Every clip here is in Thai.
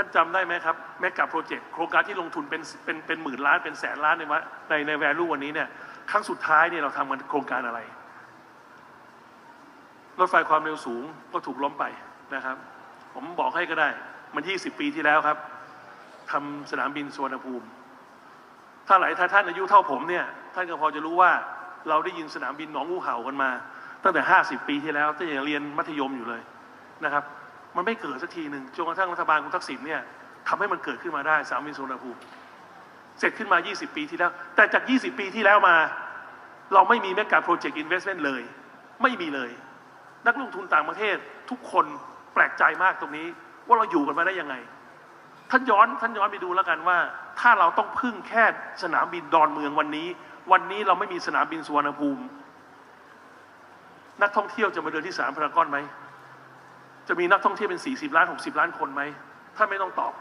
ท่านจำได้ไหมครับแมกกาโปรเจกต์โครงการที่ลงทุนเป็นเป็นเป็นหมื่นล้านเป็นแสนล้านในวะในในแวลูวันนี้เนี่ยครั้งสุดท้ายเนี่ยเราทำกันโครงการอะไร รถไฟความเร็วสูงก็ถูกล้มไปนะครับ ผมบอกให้ก็ได้ มัน 20 ปีที่แล้วครับทำสนามบินสุวรรณภูมิ ถ้าหลายท่านอายุเท่าผมเนี่ยท่านก็พอจะรู้ว่าเราได้ยินสนามบินหนองงูเห่ากันมา ตั้งแต่ 50 ปีที่แล้วตั้งแต่ยังเรียนมัธยมอยู่เลยนะครับ มันไม่เกิดสักทีหนึ่งจนกระทั่งรัฐบาลคุณทักษิณเนี่ยทำให้มันเกิดขึ้นมาได้สนามบินสุวรรณภูมิเสร็จขึ้นมา 20 ปีที่แล้ว แต่จาก 20 ปีที่แล้วมา เราไม่มีแมกกาโปรเจกต์อินเวสเมนต์เลย ไม่มีเลย นักลงทุนต่างประเทศทุกคนแปลกใจมากตรงนี้ ว่าเราอยู่กันมาได้ยังไง ท่านย้อนท่านย้อนไปดูแล้วกันว่า ถ้าเราต้องพึ่งแค่สนามบินดอนเมืองวันนี้ วันนี้เราไม่มีสนามบินสุวรรณภูมิ นักท่องเที่ยวจะมาเดินที่สนามพารากอนไหม จะมีนักท่องเที่ยวเป็น 40 ล้าน 60 ล้านคนไหมท่านไม่ต้องตอบ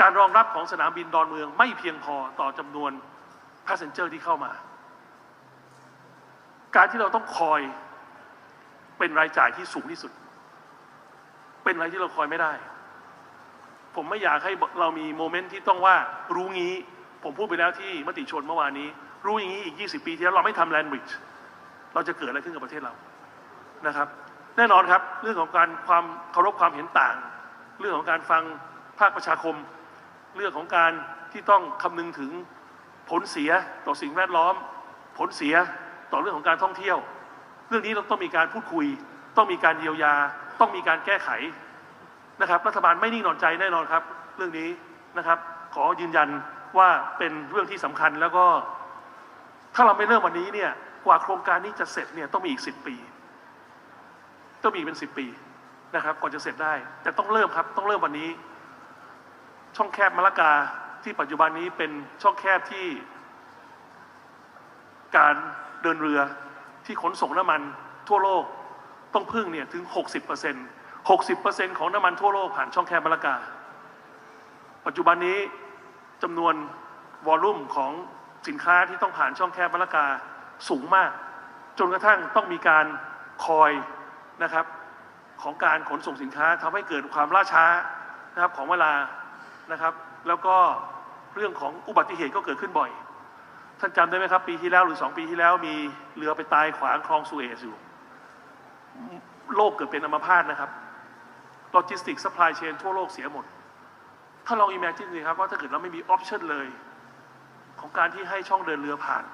การรองรับของสนามบินดอนเมืองไม่เพียงพอต่อจำนวน passenger ที่เข้ามา การที่เราต้องคอยเป็นรายจ่ายที่สูงที่สุด เป็นอะไรที่เราคอยไม่ได้ ผมไม่อยากให้เรามีโมเมนต์ที่ต้องว่ารู้งี้ ผมพูดไปแล้วที่มติชนเมื่อวานนี้ รู้อย่างนี้อีก 20 ปีที่แล้วเราไม่ทำแลนด์บริดจ์เราจะเกิดอะไรขึ้นกับประเทศเรานะครับ แน่นอนครับ เรื่องของการความเคารพความเห็นต่าง เรื่องของการฟังภาคประชาคม เรื่องของการที่ต้องคำนึงถึงผลเสียต่อสิ่งแวดล้อม ผลเสียต่อเรื่องของการท่องเที่ยว เรื่องนี้เราต้องมีการพูดคุย ต้องมีการเยียวยา ต้องมีการแก้ไขนะครับ รัฐบาลไม่นิ่งนอนใจแน่นอนครับ เรื่องนี้นะครับ ขอยืนยันว่าเป็นเรื่องที่สำคัญแล้วก็ ถ้าเราไม่เริ่มวันนี้เนี่ยกว่าโครงการนี้จะเสร็จเนี่ยต้องมีอีกสิบปี ต้องมีเป็นสิบปีนะครับก่อนจะเสร็จได้ แต่ต้องเริ่มครับ ต้องเริ่มวันนี้ ช่องแคบมะละกาที่ปัจจุบันนี้เป็นช่องแคบที่ การเดินเรือที่ขนส่งน้ำมันทั่วโลกต้องพึ่งเนี่ยถึง 60% 60%ของน้ำมันทั่วโลกผ่านช่องแคบมะละกา ปัจจุบันนี้จำนวนวอลลุ่มของสินค้าที่ต้องผ่านช่องแคบมะละกาสูงมาก จนกระทั่งต้องมีการคอย นะครับของการขนส่งสินค้าทำให้เกิดความล่าช้านะครับของเวลานะครับ แล้วก็เรื่องของอุบัติเหตุก็เกิดขึ้นบ่อย ท่านจำได้ไหมครับ ปีที่แล้วหรือสองปีที่แล้วมีเรือไปตายขวางคลองสุเอซอยู่โลกเกิดเป็นอัมพาตนะครับโลจิสติกซัพพลายเชนทั่วโลกเสียหมด ถ้าลองอิมเมจินสิครับว่าถ้าเกิดเราไม่มีออปชันเลย ของการที่ให้ช่องเดินเรือผ่าน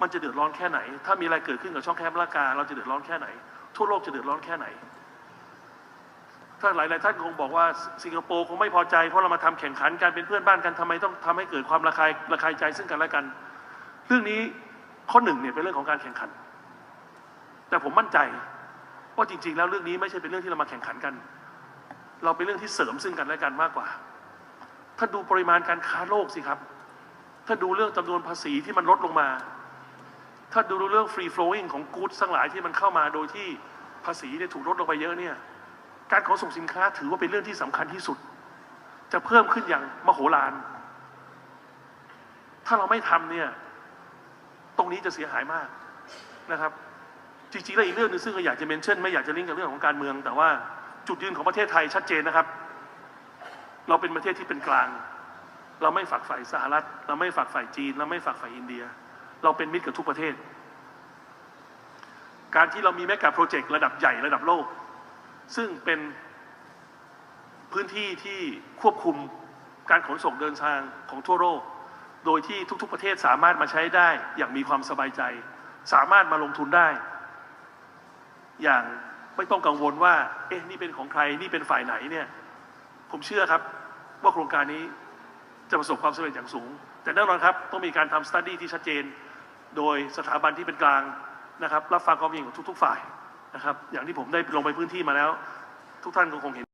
มันจะเดือดร้อนแค่ไหน ถ้ามีอะไรเกิดขึ้นกับช่องแคบลากาเราจะเดือดร้อนแค่ไหน ทั่วโลกจะเดือดร้อนแค่ไหน ถ้าหลาย ๆ ท่านคงบอกว่าสิงคโปร์คงไม่พอใจเพราะเรามาทำแข่งขันกันเป็นเพื่อนบ้านกันทำไมต้องทำให้เกิดความระคายระคายใจซึ่งกันและกัน เรื่องนี้ข้อหนึ่งเนี่ยเป็นเรื่องของการแข่งขัน แต่ผมมั่นใจว่าจริง ๆ แล้วเรื่องนี้ไม่ใช่เป็นเรื่องที่เรามาแข่งขันกัน เราเป็นเรื่องที่เสริมซึ่งกันและกันมากกว่า ถ้าดูปริมาณการค้าโลกสิครับ ถ้าดูเรื่องจำนวนภาษีที่มันลดลงมา ถ้าดูเรื่อง free flowing ของกู๊ดทั้งหลายที่มันเข้ามาโดยที่ภาษีเนี่ยถูกลดลงไปเยอะเนี่ย การขนส่งสินค้าถือว่าเป็นเรื่องที่สำคัญที่สุด จะเพิ่มขึ้นอย่างมโหฬาร ถ้าเราไม่ทำเนี่ย ตรงนี้จะเสียหายมากนะครับ จริงๆแล้วอีกเรื่องหนึงซึ่งก็อยากจะเมนชั่นไม่อยากจะลิงก์กับเรื่องของการเมือง แต่ว่าจุดยืนของประเทศไทยชัดเจนนะครับ เราเป็นประเทศที่เป็นกลาง เราไม่ฝักใฝ่สหรัฐ เราไม่ฝักใฝ่จีน เราไม่ฝักใฝ่อินเดีย เราเป็นมิตรกับทุกประเทศ การที่เรามีแมกกาโปรเจกต์ระดับใหญ่ระดับโลก ซึ่งเป็นพื้นที่ที่ควบคุมการขนส่งเดินทางของทั่วโลก โดยที่ทุกๆประเทศสามารถมาใช้ได้อย่างมีความสบายใจ สามารถมาลงทุนได้ อย่างไม่ต้องกังวลว่า เอ๊ะ นี่เป็นของใคร นี่เป็นฝ่ายไหนเนี่ย ผมเชื่อครับ ว่าโครงการนี้จะประสบความสำเร็จอย่างสูง แต่แน่นอนครับต้องมีการทำสต๊ดดี้ที่ชัดเจน โดยสถาบันที่เป็นกลางนะครับ รับฟังความเห็นของทุก ๆ ฝ่ายนะครับ อย่างที่ผมได้ลงไปพื้นที่มาแล้ว ทุกท่านก็คงเห็น